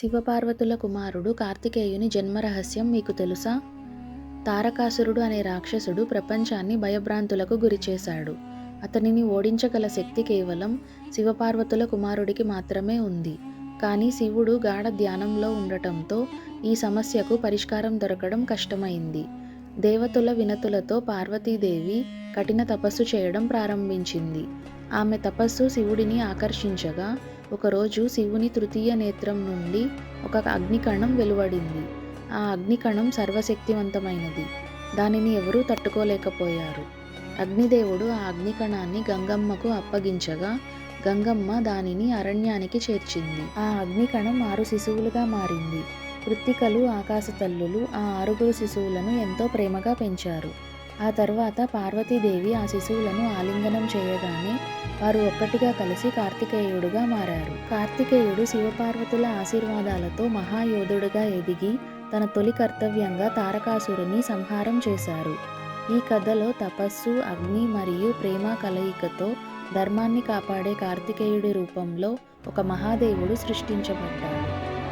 శివపార్వతుల కుమారుడు కార్తికేయుని జన్మరహస్యం మీకు తెలుసా? తారకాసురుడు అనే రాక్షసుడు ప్రపంచాన్ని భయభ్రాంతులకు గురిచేశాడు. అతనిని ఓడించగల శక్తి కేవలం శివపార్వతుల కుమారుడికి మాత్రమే ఉంది. కానీ శివుడు గాఢ ధ్యానంలో ఉండటంతో ఈ సమస్యకు పరిష్కారం దొరకడం కష్టమైంది. దేవతల వినతులతో పార్వతీదేవి కఠిన తపస్సు చేయడం ప్రారంభించింది. ఆమె తపస్సు శివుడిని ఆకర్షించగా ఒకరోజు శివుని తృతీయ నేత్రం నుండి ఒక అగ్నికణం వెలువడింది. ఆ అగ్నికణం సర్వశక్తివంతమైనది. దానిని ఎవరూ తట్టుకోలేకపోయారు. అగ్నిదేవుడు ఆ అగ్నికణాన్ని గంగమ్మకు అప్పగించగా గంగమ్మ దానిని అరణ్యానికి చేర్చింది. ఆ అగ్నికణం ఆరు శిశువులుగా మారింది. కృత్తికలు ఆకాశతల్లులు ఆ ఆరుగురు శిశువులను ఎంతో ప్రేమగా పెంచారు. ఆ తర్వాత పార్వతీదేవి ఆ శిశువులను ఆలింగనం చేయగానే వారు ఒక్కటిగా కలిసి కార్తికేయుడుగా మారారు. కార్తికేయుడు శివపార్వతుల ఆశీర్వాదాలతో మహాయోధుడుగా ఎదిగి తన తొలి కర్తవ్యంగా తారకాసురుని సంహారం చేశారు. ఈ కథలో తపస్సు అగ్ని మరియు ప్రేమ కలయికతో ధర్మాన్ని కాపాడే కార్తికేయుడి రూపంలో ఒక మహాదేవుడు సృష్టించబడ్డాడు.